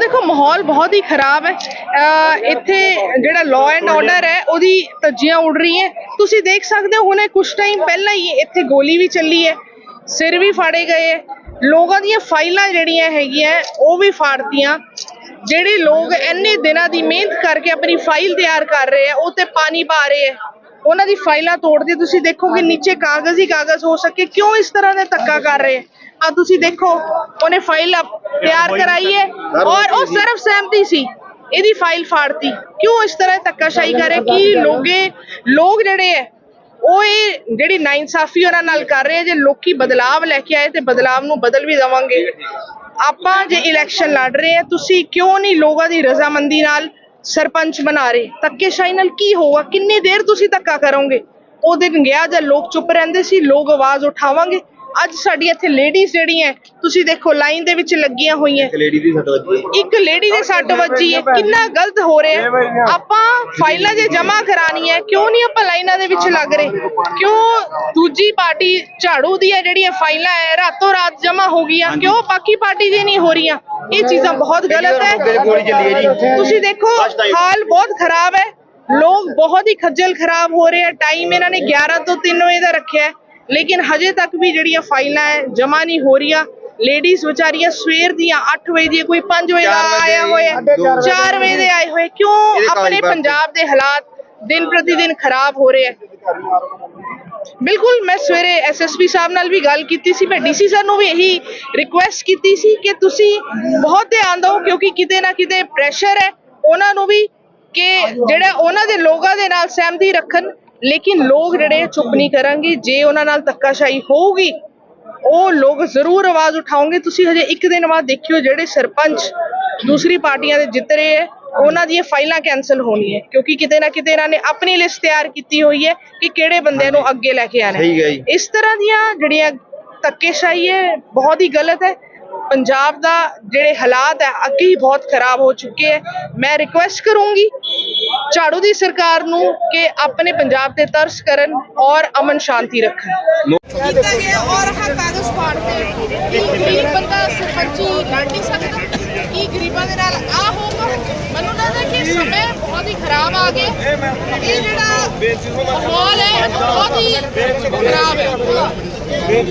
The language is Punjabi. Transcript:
ਦੇਖੋ, ਮਾਹੌਲ ਬਹੁਤ ਹੀ ਖਰਾਬ ਹੈ। ਇੱਥੇ ਜਿਹੜਾ ਲਾਅ ਐਂਡ ਆਰਡਰ ਹੈ, ਉਹਦੀ ਧੱਜੀਆਂ ਉੱਡ ਰਹੀ ਹੈ ਤੁਸੀਂ ਦੇਖ ਸਕਦੇ ਹੋ, ਹੁਣੇ ਕੁਝ ਟਾਈਮ ਪਹਿਲਾਂ ਹੀ ਇੱਥੇ ਗੋਲੀ ਵੀ ਚੱਲੀ ਹੈ। ਸਿਰ ਵੀ ਫਾੜੇ ਗਏ ਹੈ। ਲੋਕਾਂ ਦੀਆਂ ਫਾਈਲਾਂ ਜਿਹੜੀਆਂ ਹੈਗੀਆਂ, ਉਹ ਵੀ ਫਾੜਤੀਆਂ। ਜਿਹੜੇ ਲੋਕ ਇੰਨੇ ਦਿਨਾਂ ਦੀ ਮਿਹਨਤ ਕਰਕੇ ਆਪਣੀ ਫਾਈਲ ਤਿਆਰ ਕਰ ਰਹੇ ਆ ਉਹ ਤੇ ਪਾਣੀ ਪਾ ਰਹੇ ਆ ਉਹਨਾਂ ਦੀ ਫਾਈਲਾਂ ਤੋੜਦੇ ਤੁਸੀਂ ਦੇਖੋਗੇ, ਨੀਚੇ ਕਾਗਜ਼ ਹੀ ਕਾਗਜ਼ ਹੋ ਸਕੇ। ਕਿਉਂ ਇਸ ਤਰ੍ਹਾਂ ਦਾ ਧੱਕਾ ਕਰ ਰਹੇ? ਆ ਤੁਸੀਂ ਦੇਖੋ, ਉਹਨੇ ਫਾਈਲ ਤਿਆਰ ਕਰਾਈ ਹੈ ਔਰ ਉਹ ਸਿਰਫ ਸਹਿਮਤੀ ਸੀ, ਇਹਦੀ ਫਾਈਲ ਫਾੜਤੀ। ਕਿਉਂ ਇਸ ਤਰ੍ਹਾਂ ਧੱਕਾਸ਼ਾਹੀ ਕਰ ਰਹੇ? ਕੀ ਲੋਗੇ, ਲੋਕ ਜਿਹੜੇ ਹੈ, ਉਹ ਇਹ ਜਿਹੜੀ ਨਾਇਨਸਾਫੀ ਉਹਨਾਂ ਨਾਲ ਕਰ ਰਹੇ ਆ ਜੇ ਲੋਕੀ ਬਦਲਾਵ ਲੈ ਕੇ ਆਏ ਤੇ ਬਦਲਾਵ ਨੂੰ ਬਦਲ ਵੀ ਦੇਵਾਂਗੇ। ਆਪਾਂ ਜੇ ਇਲੈਕਸ਼ਨ ਲੜ ਰਹੇ ਆ ਤੁਸੀਂ ਕਿਉਂ ਨਹੀਂ ਲੋਕਾਂ ਦੀ ਰਜ਼ਾਮੰਦੀ ਨਾਲ ਸਰਪੰਚ ਬਣਾ ਰਹੇ ਧੱਕੇਸ਼ਾਹੀ ਨਾਲ ਕੀ ਹੋਊਗਾ? ਕਿੰਨੀ ਦੇਰ ਤੁਸੀਂ ਧੱਕਾ ਕਰੋਗੇ? ਉਹ ਦਿਨ ਗਿਆ ਜਾਂ ਲੋਕ ਚੁੱਪ ਰਹਿੰਦੇ ਸੀ, ਲੋਕ ਆਵਾਜ਼ ਉਠਾਵਾਂਗੇ। ਅੱਜ ਸਾਡੀ ਇੱਥੇ ਲੇਡੀਜ਼ ਜਿਹੜੀਆਂ ਤੁਸੀਂ ਦੇਖੋ ਲਾਈਨ ਦੇ ਵਿੱਚ ਲੱਗੀਆਂ ਹੋਈਆਂ। ਇੱਕ ਲੇਡੀ ਦੀ ਸੱਟ ਵੱਜੀ ਹੈ। ਇੱਕ ਲੇਡੀ ਦੇ ਸੱਟ ਵੱਜੀ ਹੈ। ਕਿੰਨਾ ਗਲਤ ਹੋ ਰਿਹਾ ਹੈ। ਆਪਾਂ ਫਾਈਲਾਂ ਜੇ ਜਮ੍ਹਾਂ ਕਰਾਣੀ ਹੈ ਕਿਉਂ ਨਹੀਂ ਆਪਾਂ ਲਾਈਨਾਂ ਦੇ ਵਿੱਚ ਲੱਗ ਰਹੇ? ਕਿਉਂ ਦੂਜੀ ਪਾਰਟੀ ਝਾੜੂ ਦੀਆਂ ਜਿਹੜੀਆਂ ਫਾਈਲਾਂ ਹੈ ਰਾਤੋਂ ਰਾਤ ਜਮ੍ਹਾਂ ਹੋ ਗਈਆਂ ਕਿਉਂ ਬਾਕੀ ਪਾਰਟੀ ਦੀ ਨਹੀਂ ਹੋ ਰਹੀਆਂ? ਇਹ ਚੀਜ਼ਾਂ ਬਹੁਤ ਗਲਤ ਹੈ। ਗੋਲੀ ਚੱਲੀ ਹੈ ਜੀ। ਤੁਸੀਂ ਦੇਖੋ ਹਾਲ ਬਹੁਤ ਖਰਾਬ ਹੈ। ਲੋਕ ਬਹੁਤ ਹੀ ਖੱਜਲ ਖਰਾਬ ਹੋ ਰਹੇ ਆ ਟਾਈਮ ਇਹਨਾਂ ਨੇ 11 ਤੋਂ 3 ਵਜੇ ਦਾ ਰੱਖਿਆ ਹੈ। ਲੇਕਿਨ ਹਜੇ ਤੱਕ ਵੀ ਜਿਹੜੀਆਂ ਫਾਈਲਾਂ ਹੈ ਜਮ੍ਹਾਂ ਨਹੀਂ ਹੋ ਰਹੀਆਂ। ਲੇਡੀਜ਼ ਵਿਚਾਰੀਆਂ ਸਵੇਰ ਦੀਆਂ 8 ਵਜੇ ਦੀ ਕੋਈ 5 ਵਜੇ ਦਾ ਆਇਆ ਹੋਇਆ ਦੋ ਵਜੇ 4 ਵਜੇ ਦੇ ਆਏ ਹੋਏ ਕਿਉਂ? ਆਪਣੇ। ਪੰਜਾਬ ਦੇ ਹਾਲਾਤ ਦਿਨ ਪ੍ਰਤੀ ਦਿਨ ਖਰਾਬ ਹੋ ਰਹੇ ਆ ਬਿਲਕੁਲ ਮੈਂ ਸਵੇਰੇ ਐਸਐਸਪੀ ਸਾਹਿਬ ਨਾਲ ਵੀ ਗੱਲ ਕੀਤੀ ਸੀ। ਮੈਂ ਡੀਸੀ ਸਰ ਨੂੰ ਵੀ ਇਹੀ ਰਿਕੁਐਸਟ ਕੀਤੀ ਸੀ ਕਿ ਤੁਸੀਂ ਬਹੁਤ ਧਿਆਨ ਦਿਓ ਕਿਉਂਕਿ ਕਿਤੇ ਨਾ ਕਿਤੇ ਪ੍ਰੈਸ਼ਰ ਹੈ। ਉਹਨਾਂ ਨੂੰ ਵੀ ਕਿ ਜਿਹੜਾ ਉਹਨਾਂ ਦੇ ਲੋਕਾਂ ਦੇ ਨਾਲ ਸਹਿਮਤੀ ਰੱਖਣ ਲੇਕਿਨ ਲੋਕ ਜਿਹੜੇ ਚੁੱਪ ਨਹੀਂ ਕਰਾਂਗੇ। ਜੇ ਉਹਨਾਂ ਨਾਲ ਧੱਕਾਸ਼ਾਹੀ ਹੋਊਗੀ ਉਹ ਲੋਕ ਜ਼ਰੂਰ ਆਵਾਜ਼ ਉਠਾਉਂਗੇ ਤੁਸੀਂ ਹਜੇ ਇੱਕ ਦਿਨ ਬਾਅਦ ਦੇਖਿਓ ਜਿਹੜੇ ਸਰਪੰਚ ਦੂਸਰੀ ਪਾਰਟੀਆਂ ਦੇ ਜਿੱਤ ਰਹੇ ਹੈ ਉਹਨਾਂ ਦੀਆਂ ਫਾਈਲਾਂ ਕੈਨਸਲ ਹੋਣੀਆਂ। ਕਿਉਂਕਿ ਕਿਤੇ ਨਾ ਕਿਤੇ ਇਹਨਾਂ ਨੇ ਆਪਣੀ ਲਿਸਟ ਤਿਆਰ ਕੀਤੀ ਹੋਈ ਹੈ ਕਿ ਕਿਹੜੇ ਬੰਦਿਆਂ ਨੂੰ ਅੱਗੇ ਲੈ ਕੇ ਆਣਾ ਸਹੀ ਹੈ। ਇਸ ਤਰ੍ਹਾਂ ਦੀਆਂ ਜਿਹੜੀਆਂ ਧੱਕੇਸ਼ਾਹੀ ਹੈ ਬਹੁਤ ਹੀ ਗਲਤ ਹੈ। ਪੰਜਾਬ ਦਾ ਜਿਹੜੇ ਹਾਲਾਤ ਹੈ, ਅੱਗੇ ਹੀ ਬਹੁਤ ਖਰਾਬ ਹੋ ਚੁੱਕੇ ਹੈ। ਮੈਂ ਰਿਕੁਐਸਟ ਕਰੂੰਗੀ ਝਾੜੂ ਦੀ ਸਰਕਾਰ ਨੂੰ ਕਿ ਆਪਣੇ ਪੰਜਾਬ ਤੇ ਤਰਸ ਕਰਨ ਔਰ ਅਮਨ ਸ਼ਾਂਤੀ ਰੱਖਣ। ਕੀਤਾ ਗਿਆ ਔਰ ਆਹ ਕਾਗਜ਼ ਫਾੜਦੇ ਗਰੀਬ ਬੰਦਾ ਸਰਪੰਚੀ ਲੜ ਨਹੀਂ ਸਕਦਾ ਕੀ ਗਰੀਬਾਂ ਦੇ ਨਾਲ ਆ ਹੋਊਗਾ ਮੈਨੂੰ ਲੱਗਦਾ ਕਿ ਸਮੇਂ ਬਹੁਤ ਹੀ ਖਰਾਬ ਆ ਗਏ ਇਹ ਜਿਹੜਾ ਮਾਹੌਲ ਹੈ ਬਹੁਤ ਹੀ ਖਰਾਬ ਹੈ